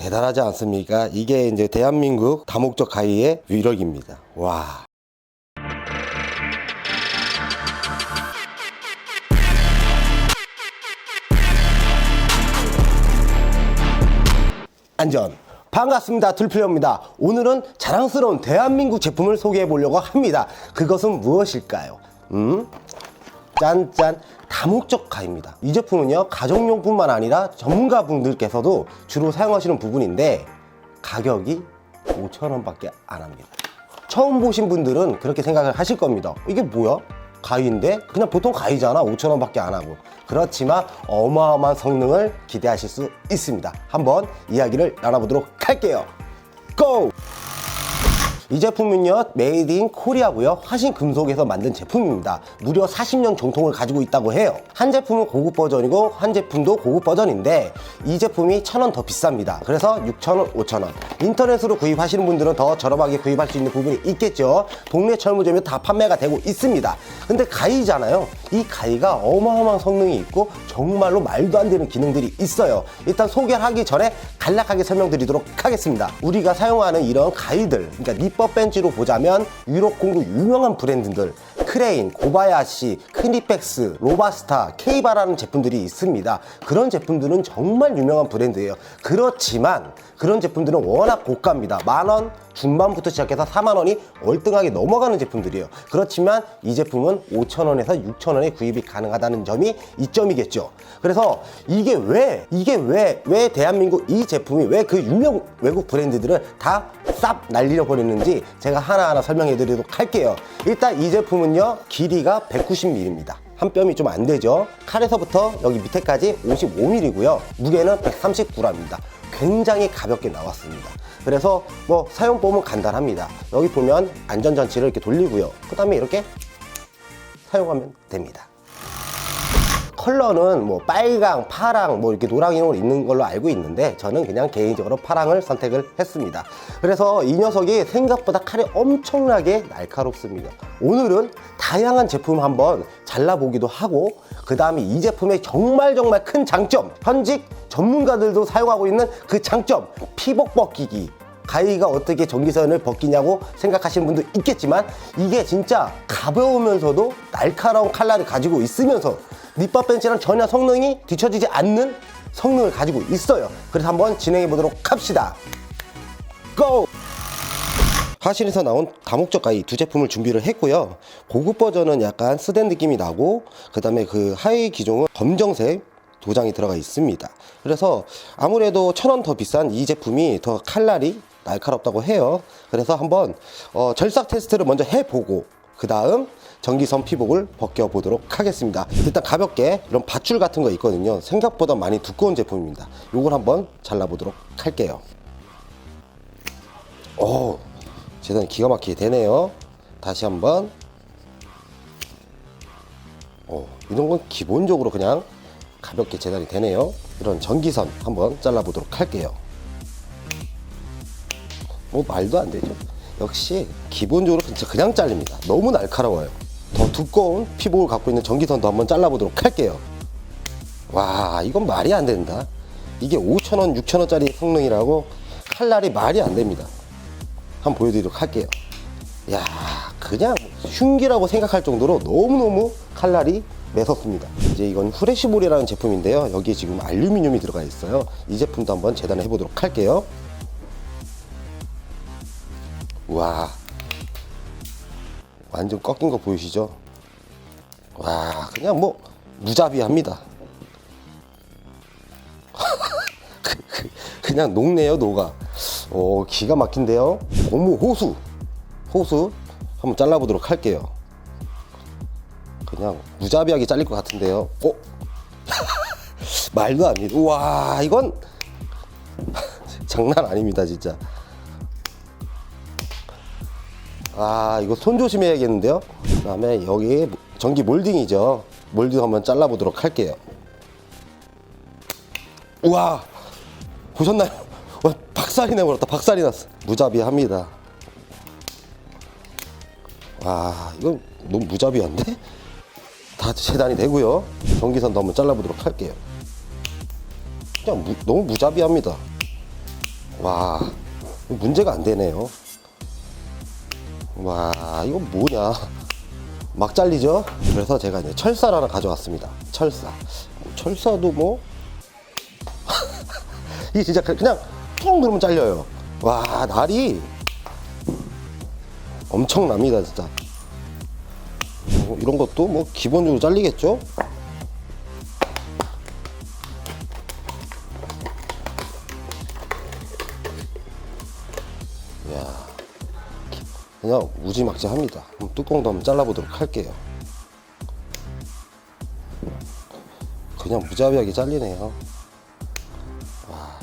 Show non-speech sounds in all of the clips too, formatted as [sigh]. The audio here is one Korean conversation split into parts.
대단하지 않습니까? 이게 이제 대한민국 다목적 가위의 위력입니다. 와. 안전. 반갑습니다. 들필요입니다. 오늘은 자랑스러운 대한민국 제품을 소개해 보려고 합니다. 그것은 무엇일까요? 음? 짠짠 다목적 가입니다. 이 제품은요 가정용뿐만 아니라 전문가분들께서도 주로 사용하시는 부분인데 가격이 5,000원밖에 안 합니다. 처음 보신 분들은 그렇게 생각을 하실 겁니다. 이게 뭐야? 가위인데 그냥 보통 가위잖아 5,000원밖에 안 하고 그렇지만 어마어마한 성능을 기대하실 수 있습니다. 한번 이야기를 나눠보도록 할게요. 고! 이 제품은요 메이드 인 코리아고요. 화신 금속에서 만든 제품입니다. 무려 40년 정통을 가지고 있다고 해요. 한 제품은 고급 버전이고 한 제품도 고급 버전인데 이 제품이 1000원 더 비쌉니다. 그래서 6,000원 5,000원. 인터넷으로 구입하시는 분들은 더 저렴하게 구입할 수 있는 부분이 있겠죠. 동네 철무점에 다 판매가 되고 있습니다. 근데 가위잖아요 이 가위가 어마어마한 성능이 있고 정말로 말도 안 되는 기능들이 있어요. 일단 소개를 하기 전에 간략하게 설명드리도록 하겠습니다. 우리가 사용하는 이런 가위들 그러니까 니법 벤치로 보자면 유럽 공구 유명한 브랜드들 크레인, 고바야시, 크니펙스, 로바스타, 케이바라는 제품들이 있습니다. 그런 제품들은 정말 유명한 브랜드예요. 그렇지만 그런 제품들은 워낙 고가입니다. 만원 중반부터 시작해서 4만 원이 월등하게 넘어가는 제품들이에요. 그렇지만 이 제품은 5천 원에서 6천 원에 구입이 가능하다는 점이 이점이겠죠. 그래서 이게 왜 이게 왜 왜 대한민국 이 제품이 왜 그 유명 외국 브랜드들을 다 쌉 날리려 버리는지 제가 하나하나 설명해 드리도록 할게요. 일단 이 제품은 요 길이가 190mm입니다 한 뼘이 좀 안 되죠? 칼에서부터 여기 밑에까지 55mm고요. 무게는 139g입니다. 굉장히 가볍게 나왔습니다. 그래서 뭐 사용법은 간단합니다. 여기 보면 안전장치를 이렇게 돌리고요. 그 다음에 이렇게 사용하면 됩니다 컬러는 뭐 빨강, 파랑, 뭐 이렇게 노랑이로 있는 걸로 알고 있는데 저는 그냥 개인적으로 파랑을 선택을 했습니다. 그래서 이 녀석이 생각보다 칼이 엄청나게 날카롭습니다. 오늘은 다양한 제품 한번 잘라보기도 하고 그 다음에 이 제품의 정말 정말 큰 장점 현직 전문가들도 사용하고 있는 그 장점 피복 벗기기 가위가 어떻게 전기선을 벗기냐고 생각하시는 분도 있겠지만 이게 진짜 가벼우면서도 날카로운 칼날을 가지고 있으면서 니밥 벤치랑 전혀 성능이 뒤처지지 않는 성능을 가지고 있어요. 그래서 한번 진행해 보도록 합시다. 고! 화실에서 나온 다목적 가위 두 제품을 준비를 했고요. 고급 버전은 약간 쓰된 느낌이 나고 그 다음에 그 하위 기종은 검정색 도장이 들어가 있습니다. 그래서 아무래도 천 원 더 비싼 이 제품이 더 칼날이 날카롭다고 해요. 그래서 한번 어, 절삭 테스트를 먼저 해보고 그 다음 전기선 피복을 벗겨보도록 하겠습니다. 일단 가볍게 이런 밧줄 같은 거 있거든요. 생각보다 많이 두꺼운 제품입니다. 이걸 한번 잘라보도록 할게요. 오, 재단이 기가 막히게 되네요. 다시 한번. 어, 이런 건 기본적으로 그냥 가볍게 재단이 되네요. 이런 전기선 한번 잘라보도록 할게요. 뭐 말도 안 되죠. 역시 기본적으로 그냥 잘립니다. 너무 날카로워요. 더 두꺼운 피복을 갖고 있는 전기선도 한번 잘라보도록 할게요. 와, 이건 말이 안 된다. 이게 5,000원, 6,000원짜리 성능이라고 칼날이 말이 안 됩니다. 한번 보여드리도록 할게요. 야, 그냥 흉기라고 생각할 정도로 너무너무 칼날이 매섭습니다. 이제 이건 후레시볼이라는 제품인데요. 여기에 지금 알루미늄이 들어가 있어요. 이 제품도 한번 재단해 보도록 할게요. 와 완전 꺾인 거 보이시죠? 와 그냥 뭐 무자비합니다. [laughs] 그, 그, 그냥 녹네요 녹아. 오 기가 막힌데요. 고무 호수 호수 한번 잘라보도록 할게요. 그냥 무자비하게 잘릴 것 같은데요. 어? [laughs] 말도 안 돼. 우와 이건 [laughs] 장난 아닙니다 진짜. 아 이거 손 조심해야겠는데요? 그 다음에 여기 전기 몰딩이죠. 몰딩 한번 잘라보도록 할게요. 우와! 보셨나요? 와, 박살이 나버렸다. 박살이 났어. 무자비합니다. 와 이건 너무 무자비한데? 다 재단이 되고요. 전기선도 한번 잘라보도록 할게요. 그냥 무- 너무 무자비합니다. 와, 문제가 안 되네요. 와, 이거 뭐냐. 막 잘리죠? 그래서 제가 이제 철사를 하나 가져왔습니다. 철사. 뭐 철사도 뭐. [laughs] 이게 진짜 그- 그냥 퉁 그러면 잘려요. 와, 날이 엄청납니다, 진짜. 뭐 이런 것도 뭐 기본적으로 잘리겠죠? 그냥 무지막지합니다. 뚜껑도 한번 잘라보도록 할게요. 그냥 무자비하게 잘리네요. 와,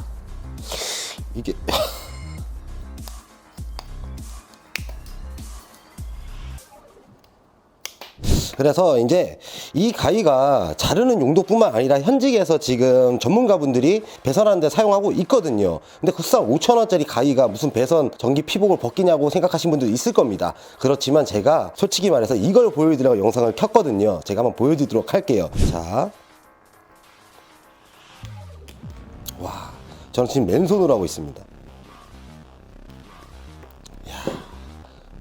이게 [laughs] 그래서 이제 이 가위가 자르는 용도뿐만 아니라 현직에서 지금 전문가분들이 배선하는 데 사용하고 있거든요. 근데 국산 5천원짜리 가위가 무슨 배선 전기 피복을 벗기냐고 생각하신 분도 있을 겁니다. 그렇지만 제가 솔직히 말해서 이걸 보여드리려고 영상을 켰거든요. 제가 한번 보여드리도록 할게요. 자. 와, 저는 지금 맨손으로 하고 있습니다. 이야,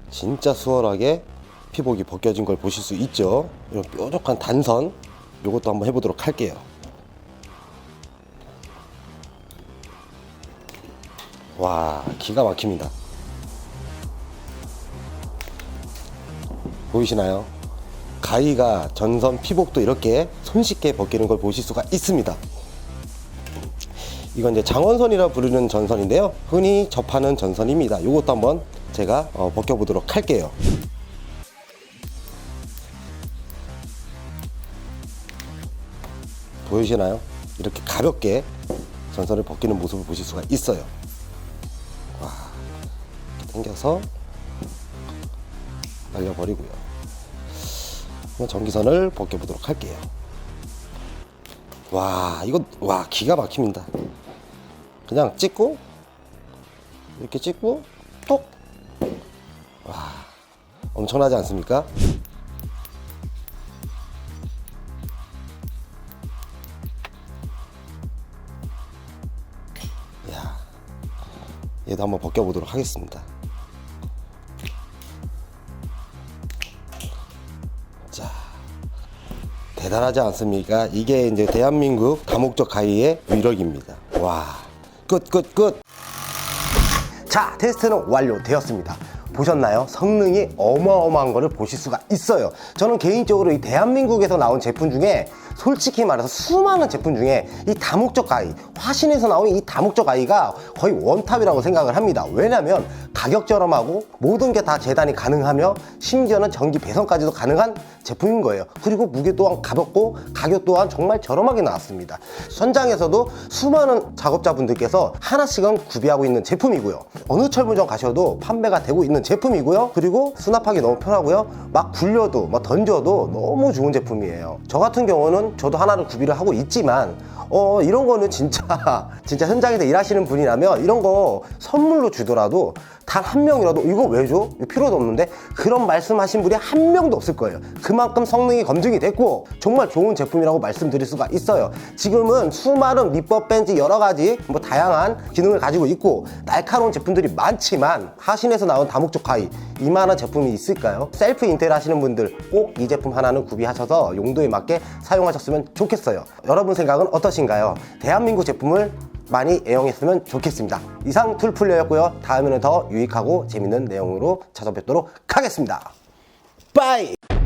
진짜 수월하게 피복이 벗겨진 걸 보실 수 있죠. 이런 뾰족한 단선, 요것도 한번 해보도록 할게요. 와, 기가 막힙니다. 보이시나요? 가위가 전선 피복도 이렇게 손쉽게 벗기는 걸 보실 수가 있습니다. 이건 이제 장원선이라 부르는 전선인데요. 흔히 접하는 전선입니다. 이것도 한번 제가 어, 벗겨보도록 할게요. 보이시나요? 이렇게 가볍게 전선을 벗기는 모습을 보실 수가 있어요. 와, 당겨서 날려버리고요. 전기선을 벗겨보도록 할게요. 와, 이거, 와, 기가 막힙니다. 그냥 찍고, 이렇게 찍고, 톡! 와, 엄청나지 않습니까? 얘도 한번 벗겨보도록 하겠습니다. 자, 대단하지 않습니까? 이게 이제 대한민국 다목적 가위의 위력입니다. 와, 끝, 끝, 끝. 자, 테스트는 완료되었습니다. 보셨나요? 성능이 어마어마한 거를 보실 수가 있어요. 저는 개인적으로 이 대한민국에서 나온 제품 중에 솔직히 말해서 수많은 제품 중에 이 다목적 가위, 화신에서 나온 이 다목적 가위가 거의 원탑이라고 생각을 합니다. 왜냐면 가격 저렴하고 모든 게 다 재단이 가능하며 심지어는 전기 배선까지도 가능한 제품인 거예요. 그리고 무게 또한 가볍고 가격 또한 정말 저렴하게 나왔습니다. 현장에서도 수많은 작업자분들께서 하나씩은 구비하고 있는 제품이고요. 어느 철물점 가셔도 판매가 되고 있는 제품이고요. 그리고 수납하기 너무 편하고요. 막 굴려도 막 던져도 너무 좋은 제품이에요. 저 같은 경우는 저도 하나를 구비를 하고 있지만 어 이런 거는 진짜 [laughs] 진짜 현장에서 일하시는 분이라면 이런 거 선물로 주더라도 단 한 명이라도 이거 왜 줘? 이거 필요도 없는데 그런 말씀하신 분이 한 명도 없을 거예요. 그만큼 성능이 검증이 됐고 정말 좋은 제품이라고 말씀드릴 수가 있어요. 지금은 수많은 밑법 벤치 여러 가지 뭐 다양한 기능을 가지고 있고 날카로운 제품들이 많지만 하신에서 나온 다목적 가위 이만한 제품이 있을까요? 셀프 인테리어 하시는 분들 꼭 이 제품 하나는 구비하셔서 용도에 맞게 사용하셨으면 좋겠어요. 여러분 생각은 어떠신가요? 대한민국 제품을 많이 애용했으면 좋겠습니다. 이상 툴플레였고요. 다음에는 더 유익하고 재밌는 내용으로 찾아뵙도록 하겠습니다. 빠이!